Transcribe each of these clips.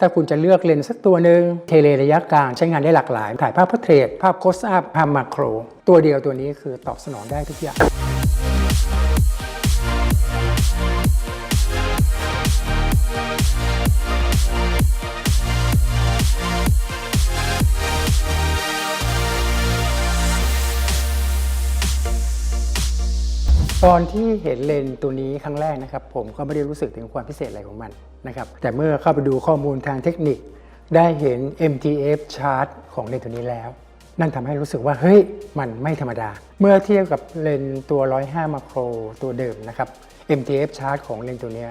ถ้าคุณจะเลือกเลนส์สักตัวหนึ่งเทเลระยะกลางใช้งานได้หลากหลาย ถ่ายภาพพอร์เทรตภาพโคสอัพภาพมาโคร ตัวเดียวตัวนี้คือตอบสนองได้ทุกอย่าง ตอนที่เห็นเลนตัวนี้ครั้งแรกนะครับ ผมก็ไม่ได้รู้สึกถึงความพิเศษอะไรของมันนะครับ แต่เมื่อเข้าไปดูข้อมูลทางเทคนิค ได้เห็น MTF chart ของเลนตัวนี้แล้ว นั่นทำให้รู้สึกว่าเฮ้ยมันไม่ธรรมดา เมื่อเทียบกับเลนตัว 105 มาโครตัวเดิมนะครับ MTF chart ของเลนตัวนี้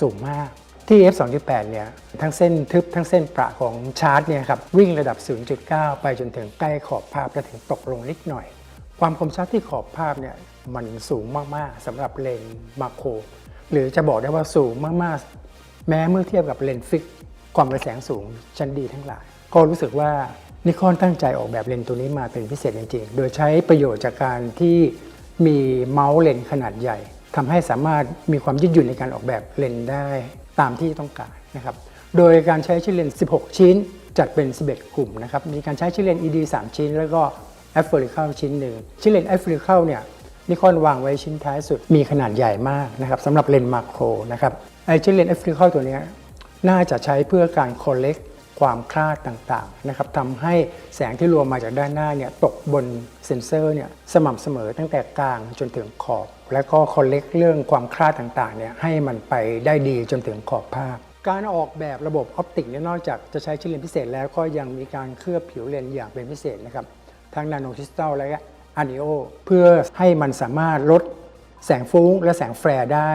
สูงมากที่ f2.8 เนี่ยทั้งเส้นทึบทั้งเส้นประของชาร์ตเนี่ยครับวิ่งระดับ 0.9 ไปจนถึงใกล้ขอบภาพและถึงตกลงนิดหน่อย ความคมชัดที่ขอบภาพเนี่ย มันสูงมากๆสำหรับเลนส์มาโครหรือจะบอกได้ว่าสูงมากๆ แม้เมื่อเทียบกับเลนส์ฟิกความระแสงสูงชั้นดีทั้งหลาย ก็รู้สึกว่านิคอนตั้งใจออกแบบเลนส์ตัวนี้มาเป็นพิเศษจริงๆ โดยใช้ประโยชน์จากการที่มีเมาส์เลนส์ขนาดใหญ่ทำให้สามารถมีความยืดหยุ่นในการออกแบบเลนส์ได้ตามที่ต้องการนะครับ โดยการใช้ชิ้นเลนส์ 16 ชิ้น จัดเป็น 11 กลุ่มนะครับ มีการใช้ชิ้นเลนส์ ED 3 ชิ้น แล้วก็ a f r i c a l ชิ้นหนึ่งชิ้นเลนส์ a f r i c a l เนี่ย นิคอนวางไว้ชิ้นท้ายสุดมีขนาดใหญ่มากนะครับสำหรับเลนส์มาโครนะครับไอชิ้นเลนส์ a f r i c a l ตัวนี้น่าจะใช้เพื่อการ collect ความคลาดต่างๆนะครับทำให้แสงที่รวมมาจากด้านหน้าเนี่ยตกบนเซ็นเซอร์เนี่ยสม่ำเสมอตั้งแต่กลางจนถึงขอบ แล้วก็ collect เรื่องความคลาดต่างๆเนี่ยให้มันไปได้ดีจนถึงขอบภาพ การออกแบบระบบออปติกเนี่ยนอกจากจะใช้ชิ้นเลนพิเศษแล้วก็ยังมีการเคลือบผิวเลนอย่างเป็นพิเศษนะครับทั้งนาโนคริสตัลและ อะนิโอเพื่อให้มันสามารถลดแสงฟุ้งและแสงแฟร์ได้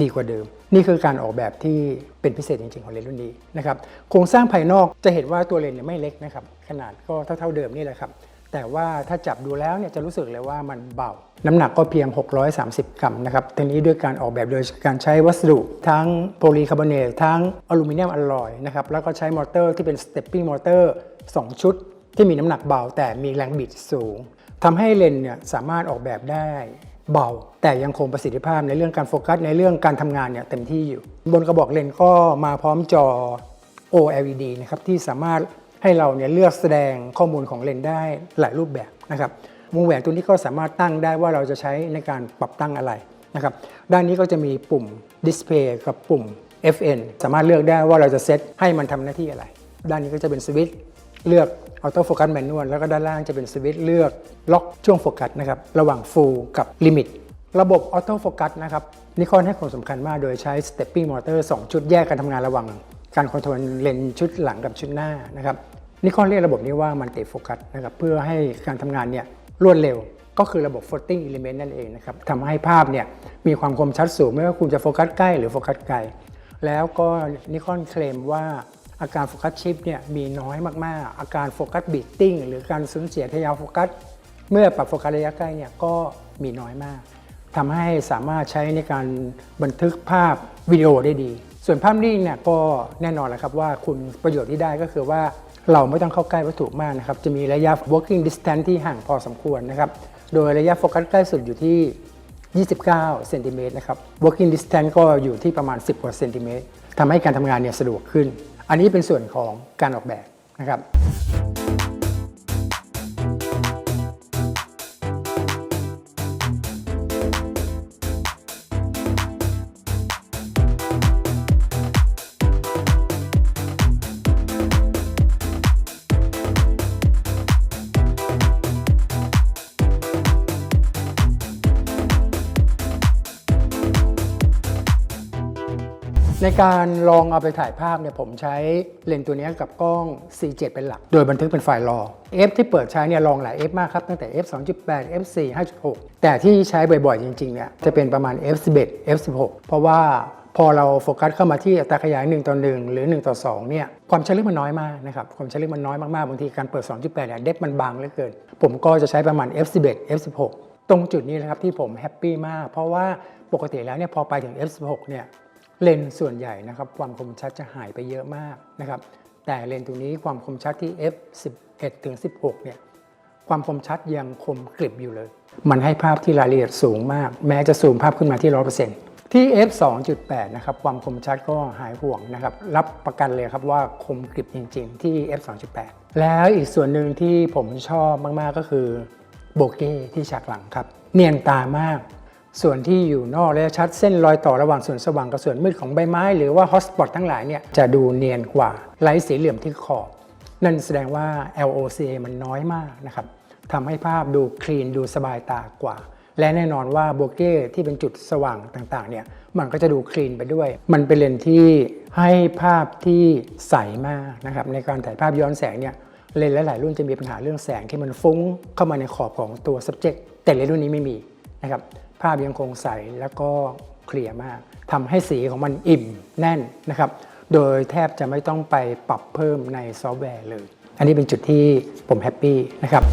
ดีกว่าเดิม นี่คือการออกแบบที่เป็นพิเศษจริง ๆ ของเลนส์รุ่นนี้นะครับโครงสร้างภายนอกจะเห็นว่าตัวเลนส์เนี่ยไม่เล็กนะครับขนาดก็เท่า ๆเดิมนี่แหละครับแต่ว่าถ้าจับดูแล้วเนี่ยจะรู้สึกเลยว่ามันเบา น้ำหนักก็เพียง 630 กรัมนะครับทีนี้ด้วยการออกแบบโดยการใช้วัสดุ ทั้งโพลีคาร์บอเนตทั้งอลูมิเนียมอลลอยนะครับแล้วก็ใช้มอเตอร์ที่เป็นสเตปปิ้งมอเตอร์2ชุด ที่มีน้ำหนักเบาแต่มีแรงบิดสูง ทำให้เลนเนี่ยสามารถออกแบบได้เบา แต่ยังคงประสิทธิภาพในเรื่องการโฟกัสในเรื่องการทำงานเนี่ยเต็มที่อยู่ บนกระบอกเลนก็มาพร้อมจอ OLED นะครับที่สามารถให้เราเนี่ยเลือกแสดงข้อมูลของเลนได้หลายรูปแบบนะครับวงแหวนตัวนี้ก็สามารถตั้งได้ว่าเราจะใช้ในการปรับตั้งอะไรนะครับด้านนี้ก็จะมีปุ่ม Display กับปุ่ม FN สามารถเลือกได้ว่าเราจะเซตให้มันทำหน้าที่อะไร ด้านนี้ก็จะเป็นสวิตช์ เลือกออโต้โฟกัสแมนนวลแล้วก็ด้านล่างจะเป็นสวิตช์เลือกล็อกช่วงโฟกัสนะครับระหว่าง Full กับลิมิตระบบออโต้โฟกัสนะครับนิคอนให้ความสำคัญมากโดยใช้ Stepping Motor 2ชุดแยกการทำงานระหว่างการคอนโทรลเลนชุดหลังกับชุดหน้านะครับนิคอนเรียกระบบนี้ว่ามันติโฟกัสนะครับเพื่อให้การทำงานเนี่ยรวดเร็วก็คือระบบ floating element นั่นเองนะครับทำให้ภาพเนี่ยมีความคมชัดสูงไม่ว่าคุณจะโฟกัสใกล้หรือโฟกัสไกล แล้วก็นิคอนเคลมว่า อาการโฟกัสชิปเนี่ยมีน้อยมากๆ อาการโฟกัสบีตติ้งหรือการสูญเสียทยาโฟกัส เมื่อปรับโฟกัสระยะใกล้เนี่ยก็มีน้อยมากทำให้สามารถใช้ในการบันทึกภาพวิดีโอได้ดี ส่วนภาพนิ่งเนี่ยก็แน่นอนแล้วครับว่าคุณประโยชน์ที่ได้ก็คือว่าเราไม่ต้องเข้าใกล้วัตถุมากนะครับ จะมีระยะ working distance ที่ห่างพอสมควรนะครับ โดยระยะโฟกัสใกล้สุดอยู่ที่ 29 เซนติเมตรนะครับ working distance ก็อยู่ที่ประมาณ 10 กว่าเซนติเมตรทำให้การทำงานเนี่ยสะดวกขึ้น อันนี้เป็นส่วนของการออกแบบนะครับ ในการลองเอาไปถ่ายภาพเนี่ยผมใช้เลนส์ตัวนี้กับกล้อง C7 เป็นหลัก โดยบันทึกเป็นไฟล์รอ F ที่เปิดใช้เนี่ยลองหลาย F มากครับ ตั้งแต่ F 2.8 F 4 5.6 แต่ที่ใช้บ่อยๆ จริงๆเนี่ยจะเป็นประมาณ F 11 F 16เพราะว่าพอเราโฟกัสเข้ามาที่อัตราขยาย 1 ต่อ 1 หรือ 1 ต่อ 2 เนี่ย ความชัดลึกมันน้อยมากนะครับ ความชัดลึกมันน้อยมากๆ บางทีการเปิด 2.8 เนี่ย เดฟมันบางเหลือเกิน ผมก็จะใช้ประมาณ F 11 F 16 ตรงจุดนี้นะครับที่ผมแฮปปี้มาก เพราะว่าปกติแล้วเนี่ยพอไปถึง F 16 เนี่ย เลนส์ส่วนใหญ่นะครับความคมชัดจะหายไปเยอะมากนะครับ แต่เลนส์ตัวนี้ความคมชัดที่ f 11ถึง16 เนี่ยความคมชัดยังคมกริบอยู่เลย มันให้ภาพที่รายละเอียดสูงมาก แม้จะซูมภาพขึ้นมาที่ 100%ที่ f 2.8 นะครับ ความคมชัดก็หายห่วงนะครับ รับประกันเลยครับว่าคมกริบจริง ๆ ที่ f 2.8 แล้วอีกส่วนหนึ่งที่ผมชอบมาก ๆ ก็คือโบเก้ที่ฉากหลังครับ เนียนตามาก ส่วนที่อยู่นอกและชัดเส้นรอยต่อระหว่างส่วนสว่างกับส่วนมืดของใบไม้ หรือว่าฮอตสปอตทั้งหลายเนี่ยจะดูเนียนกว่าไร้สีเหลี่ยมที่ขอบ นั่นแสดงว่า LOCA มันน้อยมากนะครับทำให้ภาพดูคลีนดูสบายตากว่า และแน่นอนว่าโบเก้ที่เป็นจุดสว่างต่างๆเนี่ยมันก็จะดูคลีนไปด้วย มันเป็นเลนส์ที่ให้ภาพที่ใสมากนะครับในการถ่ายภาพย้อนแสงเนี่ยเลนส์หลายๆรุ่นจะมีปัญหาเรื่องแสงที่มันฟุ้งเข้ามาในขอบของตัว subject แต่เลนส์รุ่นนี้ไม่มีนะครับาพยังคงใสแล้วก็เคลียร์มากทำให้สีของมันอิ่มแน่นนะครับ โดยแทบจะไม่ต้องไปปรับเพิ่มในซอฟต์แวร์เลย อันนี้เป็นจุดที่ผมแฮปปี้นะครับ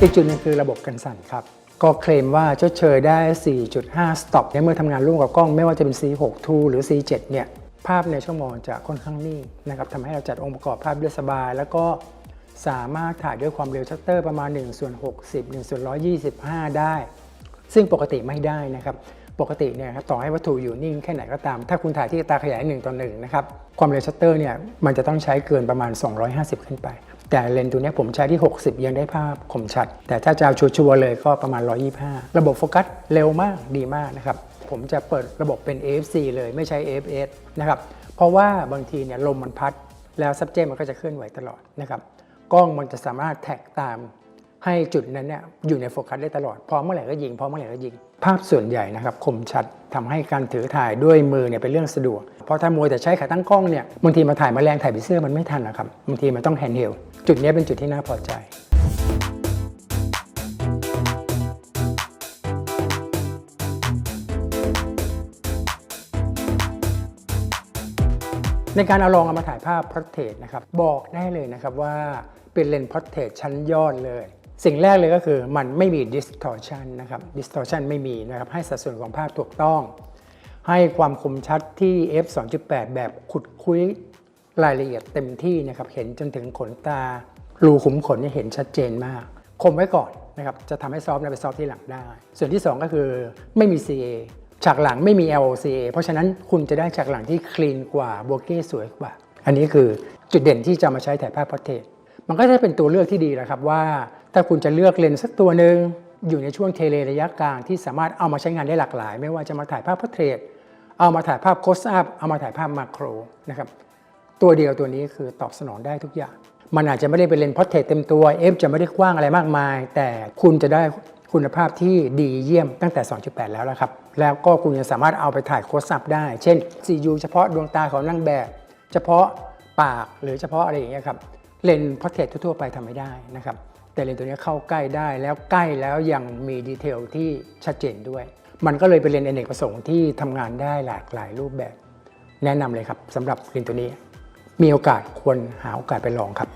อีกจุดหนึงคือระบบกันสั่นครับ ก็เคลมว่าชดเชยได้ 4.5 สต็อปในเมื่อทำงานร่วมกับกล้องไม่ว่าจะเป็น C6 II หรือ C7 เนี่ย ภาพในชั่วโมงจะค่อนข้างนิ่งนะครับทำให้เราจัดองค์ประกอบภาพได้สบาย แล้วก็ สามารถถ่ายด้วยความเร็วชัตเตอร์ประมาณ1ส่วน60 1ส่วน125 ได้ ซึ่งปกติไม่ได้นะครับปกติเนี่ยครับต่อให้วัตถุอยู่นิ่งแค่ไหนก็ตาม ถ้าคุณถ่ายที่ตาขยาย1ต่อ1นะครับความเร็วชัตเตอร์เนี่ยมันจะต้องใช้เกินประมาณ 250 ขึ้นไป แต่เลนส์ตัวนี้ผมใช้ที่ 60 ยังได้ภาพคมชัด แต่ถ้าจะเอาชัวร์เลยก็ประมาณ 125 ระบบโฟกัสเร็วมากดีมากนะครับผมจะเปิดระบบเป็น AFC เลยไม่ใช้ AFS นะครับเพราะว่าบางทีเนี่ยลมมันพัดแล้ว subject มันก็จะเคลื่อนไหวตลอดนะครับ กล้องมันจะสามารถแท็กตามให้จุดนั้นเนี่ยอยู่ในโฟกัสได้ตลอด พอเมื่อไหร่ก็ยิง พอเมื่อไหร่ก็ยิง ภาพส่วนใหญ่นะครับคมชัดทำให้การถือถ่ายด้วยมือเนี่ยเป็นเรื่องสะดวก เพราะถ้ามัวแต่ใช้ขาตั้งกล้องเนี่ยบางทีมาถ่ายแมลงถ่ายผีเสื้อมันไม่ทันนะครับบางทีมันต้องแฮนด์เฮลจุดนี้เป็นจุดที่น่าพอใจ ในการเอาลองเอามาถ่ายภาพพ o r t เทรตนะครับบอกได้เลยนะครับว่าเป็นเลนส์พ o r t เทรตชั้นยอดเลย สิ่งแรกเลยก็คือมันไม่มี distortion นะครับ distortion ไม่มีนะครับให้สัดส่วนของภาพถูกต้อง ให้ความคมชัดที่ f 2.8 แบบขุดคุยรายละเอียดเต็มที่นะครับเห็นจนถึงขนตารูขุมขนเนี่ยเห็นชัดเจนมาก คมไว้ก่อนนะครับจะทำให้ซอฟต์เนี่ยไปซอฟต์ที่หลังได้ ส่วนที่ 2 ก็คือไม่มี CA ฉากหลังไม่มี LOCA เพราะฉะนั้นคุณจะได้ฉากหลังที่คลีนกว่าโบเก้สวยกว่า อันนี้คือจุดเด่นที่จะมาใช้ถ่ายภาพพอร์เทรตมันก็จะเป็นตัวเลือกที่ดีแหละครับว่า ถ้าคุณจะเลือกเลนส์สักตัวหนึ่งอยู่ในช่วงเทเลระยะกลางที่สามารถเอามาใช้งานได้หลากหลาย ไม่ว่าจะมาถ่ายภาพพอร์เทรตเอามาถ่ายภาพโคสอัพเอามาถ่ายภาพมาโครนะครับตัวเดียวตัวนี้คือตอบสนองได้ทุกอย่าง มันอาจจะไม่ได้เป็นเลนส์พอร์เทรตเต็มตัว F จะไม่ได้กว้างอะไรมากมาย แต่คุณจะได้ คุณภาพที่ดีเยี่ยมตั้งแต่ 2.8 แล้วละครับ แล้วก็คุณยังสามารถเอาไปถ่ายโคสอัพได้ เช่น CU เฉพาะดวงตาของนางแบบ เฉพาะปากหรือเฉพาะอะไรอย่างเงี้ยครับเลนส์พอร์เทรตทั่วไปทำไม่ได้นะครับ แต่เลนส์ตัวนี้เข้าใกล้ได้แล้วใกล้แล้วยังมีดีเทลที่ชัดเจนด้วย มันก็เลยเป็นเลนส์อเนกประสงค์ที่ทำงานได้หลากหลายรูปแบบ แนะนำเลยครับสำหรับเลนส์ตัวนี้ มีโอกาสควรหาโอกาสไปลองครับ